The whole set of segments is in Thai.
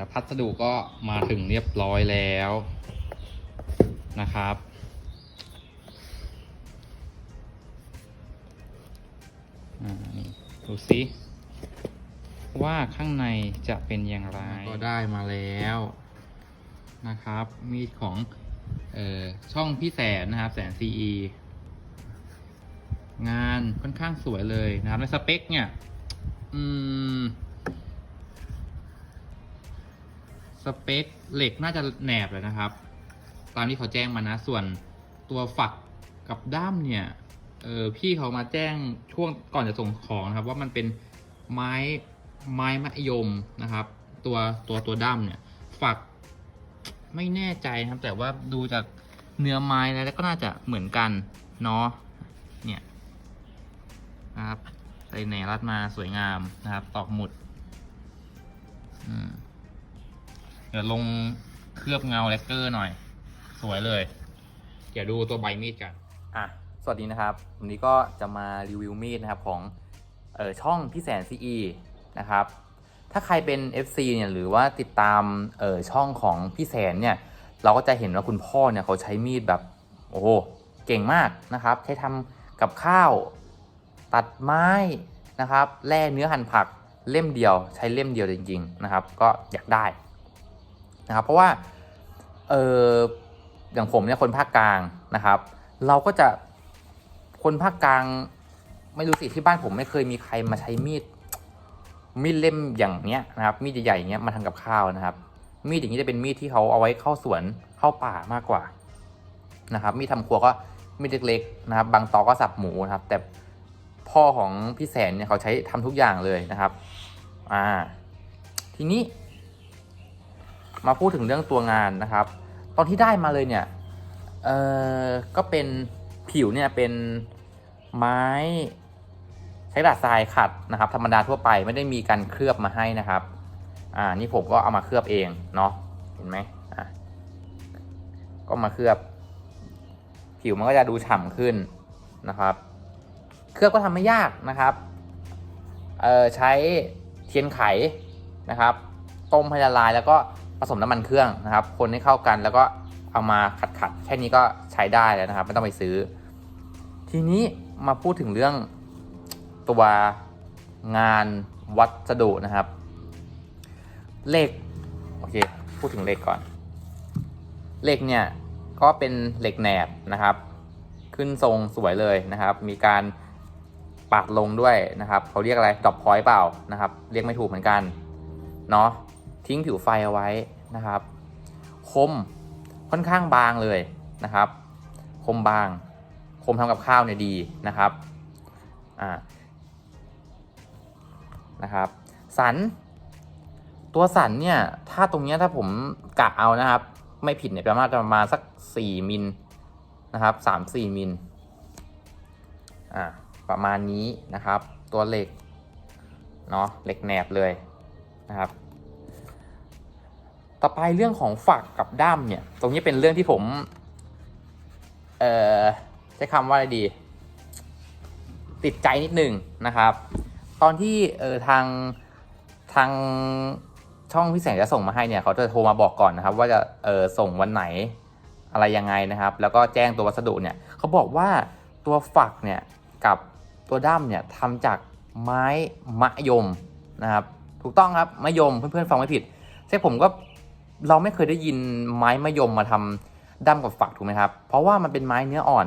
แล้วพัสดุก็มาถึงเรียบร้อยแล้วนะครับอ่านี่ดูสิว่าข้างในจะเป็นอย่างไร ก็ได้มาแล้วนะครับ มีดของเออช่องพี่แสนนะครับ แสน CE งานค่อนข้างสวยเลยนะครับในสเปคเนี่ย อืม สเปคเหล็กน่าจะแหนบเลยนะครับ ตามที่เขาแจ้งมานะ ส่วนตัวฝักกับด้ามเนี่ยเออพี่เขามาแจ้งช่วงก่อนจะส่งของนะครับ ว่ามันเป็นไม้ไม้มะยมนะครับ ตัวตัวตัวด้ามเนี่ย ฝักไม่แน่ใจนะครับ แต่ว่าดูจากเนื้อไม้แล้วก็น่าจะเหมือนกันเนาะเนี่ยนะครับใส่แหนรัดมาสวยงามนะครับ ตอกหมุด อืม เดี๋ยวลงเคลือบเงาแลกเกอร์หน่อย สวยเลย เดี๋ยวดูตัวใบมีดกัน อะ สวัสดีนะครับ วันนี้ก็จะมารีวิวมีดนะครับของเออช่องพี่แสน CE นะครับ ถ้าใครเป็น FC เนี่ยหรือว่าติดตามเออช่องของพี่แสนเนี่ย เราก็จะเห็นว่าคุณพ่อเนี่ยเขาใช้มีดแบบโอ้โหเก่งมากนะครับ ใช้ทำกับข้าวตัดไม้นะครับแล่เนื้อหั่นผักเล่มเดียวใช้เล่มเดียวจริงๆนะครับ ก็อยากได้ นะครับ เพราะว่าเอออย่างผมเนี่ยคนภาคกลางนะครับ เราก็จะคนภาคกลางไม่รู้สิที่บ้านผมไม่เคยมีใครมาใช้มีดมีดเล่มอย่างเนี้ยนะครับ มีดใหญ่ๆอย่างเงี้ยมาทำกับข้าวนะครับ มีดอย่างนี้จะเป็นมีดที่เขาเอาไว้เข้าสวนเข้าป่ามากกว่านะครับ มีดทำครัวก็มีดเล็กๆนะครับ บางตอก็สับหมูนะครับ แต่พ่อของพี่แสนเนี่ยเขาใช้ทำทุกอย่างเลยนะครับ อ่า ทีนี้ มาพูดถึงเรื่องตัวงานนะครับ ตอนที่ได้มาเลยเนี่ยเออก็เป็นผิวเนี่ยเป็นไม้ใช้กระดาษทรายขัดนะครับ ธรรมดาทั่วไปไม่ได้มีการเคลือบมาให้นะครับ อ่านี่ผมก็เอามาเคลือบเองเนาะเห็นไหมอะก็มาเคลือบ ผิวมันก็จะดูฉ่ำขึ้นนะครับ เคลือบก็ทำไม่ยากนะครับเอ่อใช้เทียนไขนะครับ ต้มให้ละลายแล้วก็ ผสมน้ำมันเครื่องนะครับ คนให้เข้ากันแล้วก็เอามาขัดขัดๆแค่นี้ก็ใช้ได้แล้วนะครับ ไม่ต้องไปซื้อ ทีนี้มาพูดถึงเรื่องตัวงานวัสดุนะครับเหล็กโอเคพูดถึงเหล็กก่อนเหล็กเนี่ยก็เป็นเหล็กแหนบนะครับ ขึ้นทรงสวยเลยนะครับ มีการปาดลงด้วยนะครับเขาเรียกอะไรดอปพอยต์เปล่านะครับ เรียกไม่ถูกเหมือนกันเนาะ ทิ้งผิวไฟเอาไว้นะครับ คมค่อนข้างบางเลยนะครับ คมบาง คมทำกับข้าวเนี่ยดีนะครับอ่านะครับ สัน ตัวสันเนี่ย ถ้าตรงเนี้ยถ้าผมกะเอานะครับ ไม่ผิดเนี่ยประมาณประมาณสักสี่มิลนะครับสามสี่มิลอ่าประมาณนี้นะครับ ตัวเหล็กเนาะเหล็กแหนบเลยนะครับ ต่อไปเรื่องของฝักกับด้ามเนี่ย ตรงนี้เป็นเรื่องที่ผม เอ่อใช้คำว่าอะไรดี ติดใจนิดหนึ่งนะครับ ตอนที่เออทางทางช่องพี่แสงจะส่งมาให้เนี่ยเขาจะโทรมาบอกก่อนนะครับ ว่าจะเออส่งวันไหนอะไรยังไงนะครับ แล้วก็แจ้งตัววัสดุเนี่ยเขาบอกว่าตัวฝักเนี่ยกับตัวด้ามเนี่ยทำจากไม้มะยมนะครับ ถูกต้องครับมะยมเพื่อนๆฟังไม่ผิดใช่ผมก็ เราไม่เคยได้ยินไม้มะยมมาทำด้ามกับฝักถูกไหมครับ เพราะว่ามันเป็นไม้เนื้ออ่อน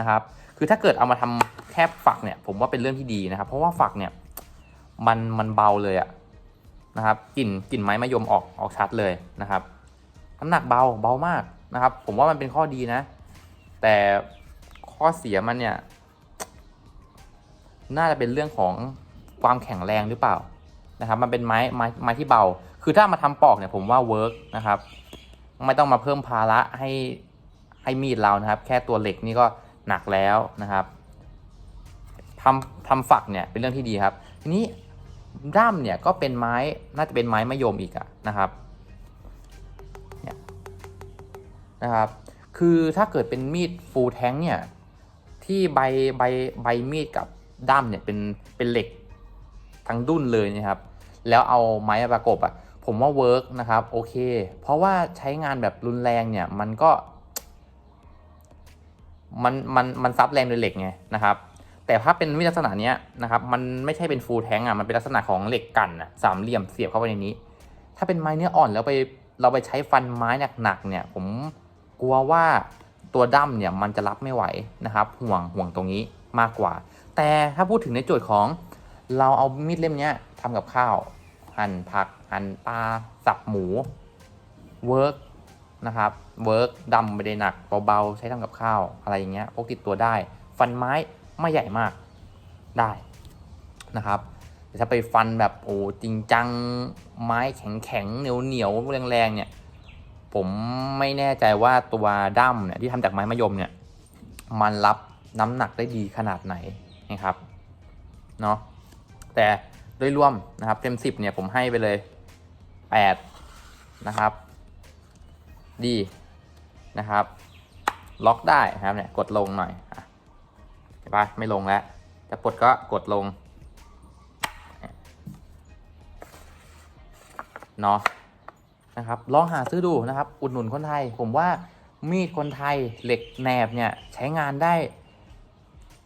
นะครับ คือถ้าเกิดเอามาทำแค่ฝักเนี่ย ผมว่าเป็นเรื่องที่ดีนะครับ เพราะว่าฝักเนี่ยมันมันเบาเลยอะนะครับกลิ่นกลิ่นไม้มะยมออกออกชัดเลยนะครับน้ำหนักเบาเบามากนะครับ ผมว่ามันเป็นข้อดีนะ แต่ข้อเสียมันเนี่ยน่าจะเป็นเรื่องของความแข็งแรงหรือเปล่านะครับ มันเป็นไม้ไม้ไม้ที่เบา คือถ้ามาทำปอกเนี่ยผมว่าเวิร์กนะครับ ไม่ต้องมาเพิ่มภาระให้ให้มีดเรานะครับ แค่ตัวเหล็กนี่ก็หนักแล้วนะครับทำทำฝักเนี่ยเป็นเรื่องที่ดีครับ ทีนี้ด้ามเนี่ยก็เป็นไม้น่าจะเป็นไม้มะยมอีกอะนะครับเนี่ยนะครับ คือถ้าเกิดเป็นมีดฟูลแท้งเนี่ยที่ใบใบใบมีดกับด้ามเนี่ยเป็นเป็นเหล็กทั้งดุ้นเลยนะครับ แล้วเอาไม้ประกบอะ ผมว่าเวิร์กนะครับโอเค เพราะว่าใช้งานแบบรุนแรงเนี่ยมันก็ มันมันมันซับแรงโดยเหล็กไงนะครับ แต่ถ้าเป็นวิลักษณะเนี้ยนะครับ มันไม่ใช่เป็นฟูลแทงอะมันเป็นลักษณะของเหล็กกันอะสามเหลี่ยมเสียบเข้าไปในนี้ ถ้าเป็นไม้เนื้ออ่อนแล้วไปเราไปใช้ฟันไม้หนักๆเนี่ย ผมกลัวว่าตัวดั้มเนี่ยมันจะรับไม่ไหวนะครับ ห่วงห่วงตรงนี้มากกว่า แต่ถ้าพูดถึงในโจทย์ของเราเอามีดเล่มเนี้ยทำกับข้าวหั่นผัก หั่นปลาสับหมูเวิร์กนะครับเวิร์กดำไม่ได้หนักเบาๆใช้ทำกับข้าวอะไรอย่างเงี้ยพกติดตัวได้ ฟันไม้ไม่ใหญ่มากได้นะครับแต่ถ้าไปฟันแบบโอ้จริงจังไม้แข็งแข็งเหนียวเหนียวๆแรงๆเนี่ยผมไม่แน่ใจว่าตัวด้ามเนี่ยที่ทำจากไม้มะยมเนี่ยมันรับน้ำหนักได้ดีขนาดไหนนะครับเนาะแต่โดยรวมนะครับเต็ม 10เนี่ยผมให้ไปเลย 8นะครับดีนะครับ ล็อกได้นะครับเนี่ยกดลงหน่อยอะเห็นปะไม่ลงแล้วจะปลดก็กดลงเนาะนะครับลองหาซื้อดูนะครับ อุดหนุนคนไทย ผมว่ามีดคนไทยเหล็กแหนบเนี่ยใช้งานได้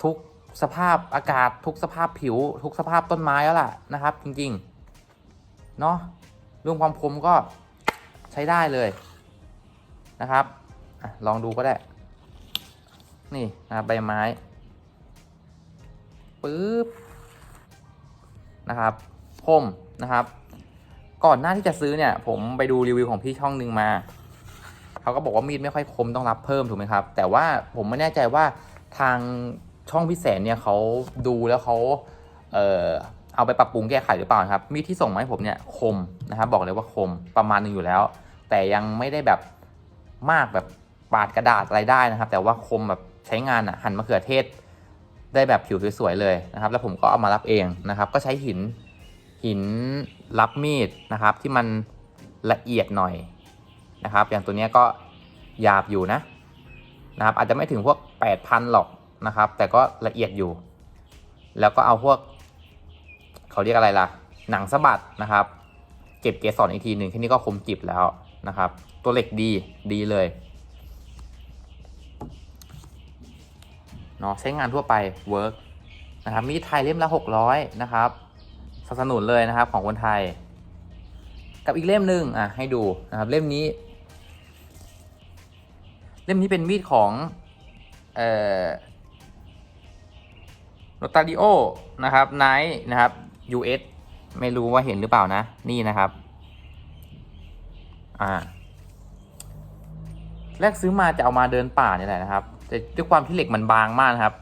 ทุกสภาพอากาศทุกสภาพผิว ทุกสภาพต้นไม้แล้วล่ะนะครับ จริง ๆ เนาะ เรื่องความคมก็ใช้ได้เลยนะครับอลองดูก็ได้ นี่นะใบไม้ปึ๊บนะครับคมนะครับ ก่อนหน้าที่จะซื้อเนี่ย ผมไปดูรีวิวของพี่ช่องหนึ่งมาเขาก็บอกว่ามีดไม่ค่อยคมต้องรับเพิ่มถูกไหมครับ แต่ว่าผมไม่แน่ใจว่าทางช่องพี่แสนเนี่ยเขาดูแล้วเขาเเอาไปปรับปรุงแก้ไขหรือเปล่าครับ มีดที่ส่งมาให้ผมเนี่ยคมนะครับบอกเลยว่าคมประมาณหนึงอยู่แล้ว แต่ยังไม่ได้แบบมากแบบปาดกระดาษอะไรได้นะครับ แต่ว่าคมแบบใช้งานอะหั่นมะเขือเทศ ได้แบบผิวสวยๆเลยนะครับ แล้วผมก็เอามารับเองนะครับ ก็ใช้หินหินรับมีดนะครับ ที่มันละเอียดหน่อยนะครับ อย่างตัวนี้ก็หยาบอยู่นะนะครับ อาจจะไม่ถึงพวก 8,000 หรอกนะครับ แต่ก็ละเอียดอยู่ แล้วก็เอาพวก เขาเรียกอะไรล่ะ หนังสะบัดนะครับ เก็บเกสรอีกทีหนึ่งแค่นี้ก็คมกริบแล้วนะครับ ตัวเหล็กดีดีเลยเนาะใช้งานทั่วไปเวิร์กนะครับมีไทยเล่มละ600นะครับสนับสนุนเลยนะครับของคนไทย กับอีกเล่มหนึ่งอะให้ดูนะครับเล่มนี้ เล่มนี้เป็นมีดของเอ่อโนตาริโอนะครับไนท์นะครับ US ไม่รู้ว่าเห็นหรือเปล่านะ นี่นะครับ อ่า แรกซื้อมาจะเอามาเดินป่าเนี่ยแหละนะครับ แต่ด้วยความที่เหล็กมันบางมากนะครับ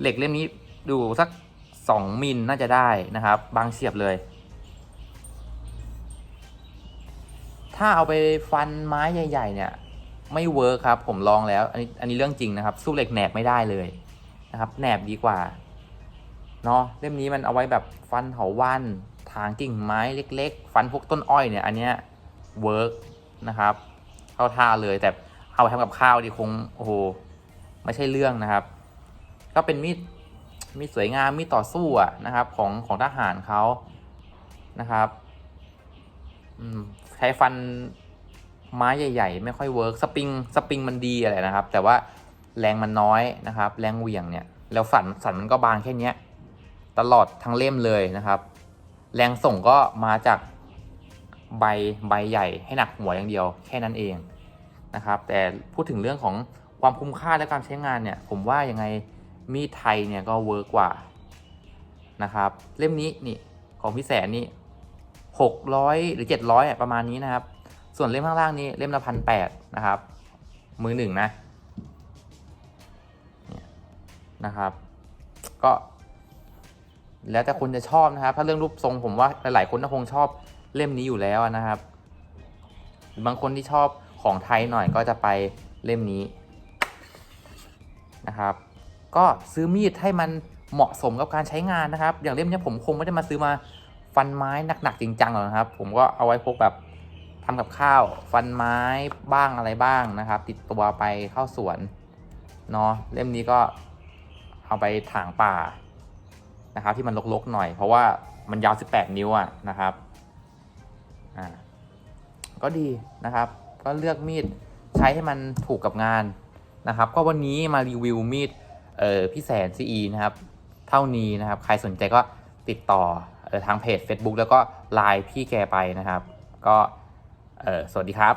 เหล็กเล่มนี้ดูสักสองมิลน่าจะได้นะครับ บางเฉียบเลย ถ้าเอาไปฟันไม้ใหญ่ ๆ เนี่ย ไม่เวิร์คครับ ผมลองแล้ว อันนี้อันนี้เรื่องจริงนะครับ สู้เหล็กแหนบไม่ได้เลยนะครับ แหนบดีกว่า เนาะเล่มนี้มันเอาไว้แบบฟันเถาวันถางกิ่งไม้เล็ก ๆ ฟันพวกต้นอ้อยเนี่ยอันเนี้ยเวิร์กนะครับเข้าท่าเลยแต่เอาไปทำกับข้าวดีคงโอ้โหไม่ใช่เรื่องนะครับ ก็เป็นมีดมีดสวยงามมีดต่อสู้อะนะครับของของทหารเขานะครับใช้ฟันไม้ใหญ่ ๆ ไม่ค่อยเวิร์กสปริงสปริงมันดีอะไรนะครับ แต่ว่าแรงมันน้อยนะครับ แรงเหวี่ยงเนี่ย แล้วสันสันมันก็บางแค่เนี้ย ตลอดทั้งเล่มเลยนะครับ แรงส่งก็มาจากใบใบใหญ่ให้หนักหัวอย่างเดียวแค่นั้นเองนะครับ แต่พูดถึงเรื่องของความคุ้มค่าและการใช้งานเนี่ย ผมว่ายังไงมีไทยเนี่ยก็เวิร์กกว่านะครับ เล่มนี้นี่ของพี่แสนนี่หกร้อยหรือเจ็ดร้อยประมาณนี้นะครับ ส่วนเล่มข้างล่างนี้เล่มละพันแปดนะครับ มือหนึ่งนะนะครับ ก็ แล้วแต่คนจะชอบนะครับ ถ้าเรื่องรูปทรงผมว่าหลายๆคนก็คงชอบเล่มนี้อยู่แล้วนะครับ บางคนที่ชอบของไทยหน่อยก็จะไปเล่มนี้นะครับ ก็ซื้อมีดให้มันเหมาะสมกับการใช้งานนะครับ อย่างเล่มเนี้ยผมคงไม่ได้มาซื้อมาฟันไม้หนักๆจริงจังหรอกนะครับ ผมก็เอาไว้พกแบบทำกับข้าวฟันไม้บ้างอะไรบ้างนะครับ ติดตัวไปเข้าสวนเนาะเล่มนี้ก็เอาไปถางป่า นะครับที่มันลกๆหน่อย เพราะว่ามันยาว 18 นิ้วอะนะครับอ่าก็ดีนะครับ ก็เลือกมีดใช้ให้มันถูกกับงานนะครับ ก็วันนี้มารีวิวมีดเอ่อพี่แสนซีนะครับ เท่านี้นะครับ ใครสนใจก็ติดต่อออทางเพจ Facebook แล้วก็ไลน์พี่แกไปนะครับ ก็เออสวัสดีครับ